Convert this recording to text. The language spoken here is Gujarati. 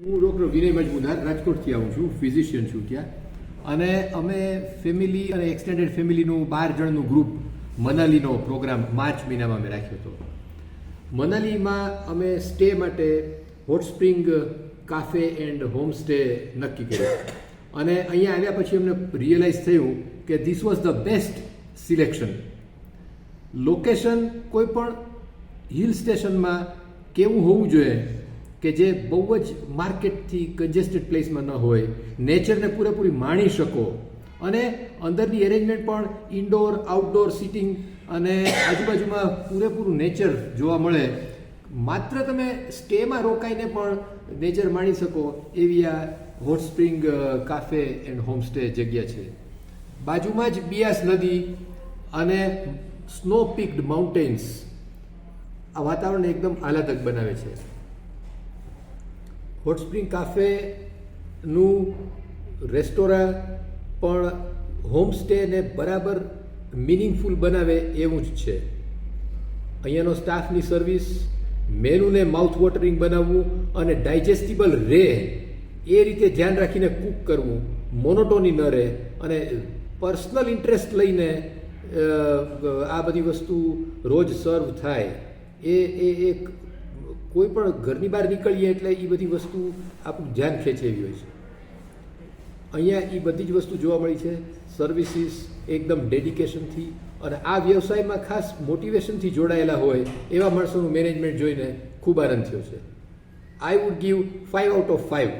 હું ડૉક્ટર વિનય મજમુદાર રાજકોટથી આવું છું ફિઝિશિયન છું ત્યાં અને અમે ફેમિલી અને એક્સટેન્ડેડ ફેમિલીનું બાર જણનું ગ્રુપ મનાલીનો પ્રોગ્રામ માર્ચ મહિનામાં અમે રાખ્યો હતો મનાલીમાં અમે સ્ટે માટે hot spring cafe and home stay કર્યું અને અહીંયા આવ્યા પછી અમને રિયલાઇઝ થયું કે this was the best selection location કોઈ પણ હિલ સ્ટેશનમાં કેવું હોવું જોઈએ કે જે બહુ જ માર્કેટથી કન્જેસ્ટેડ પ્લેસમાં ન હોય નેચરને પૂરેપૂરી માણી શકો. અને અંદરની એરેન્જમેન્ટ પણ ઇન્ડોર આઉટડોર સિટિંગ અને આજુબાજુમાં પૂરેપૂરું નેચર જોવા મળે. માત્ર તમે સ્ટેમાં રોકાઈને પણ નેચર માણી શકો એવી આ hot spring cafe and homestay જગ્યા છે. બાજુમાં જ બિયાસ નદી અને સ્નો પીક્ડ માઉન્ટેન્સ આ વાતાવરણને એકદમ આહલાદક બનાવે છે. હોટ સ્પ્રિંગ કાફેનું રેસ્ટોરાં પણ હોમસ્ટેને બરાબર મિનિંગફુલ બનાવે એવું જ છે. અહીંયાનો સ્ટાફની સર્વિસ મેનુને માઉથ વોટરિંગ બનાવવું અને ડાયજેસ્ટિબલ રહે એ રીતે ધ્યાન રાખીને કૂક કરવું મોનોટોની ન રહે અને પર્સનલ ઇન્ટરેસ્ટ લઈને આ બધી વસ્તુ રોજ સર્વ થાય એ એ એક કોઈ પણ ઘરની બહાર નીકળીએ એટલે એ બધી વસ્તુ આપણું ધ્યાન ખેંચે એવી હોય છે. અહીંયા એ બધી જ વસ્તુ જોવા મળી છે. સર્વિસીસ એકદમ ડેડિકેશનથી અને આ વ્યવસાયમાં ખાસ મોટિવેશનથી જોડાયેલા હોય એવા માણસોનું મેનેજમેન્ટ જોઈને ખૂબ આનંદ થયો છે. I would give five out of five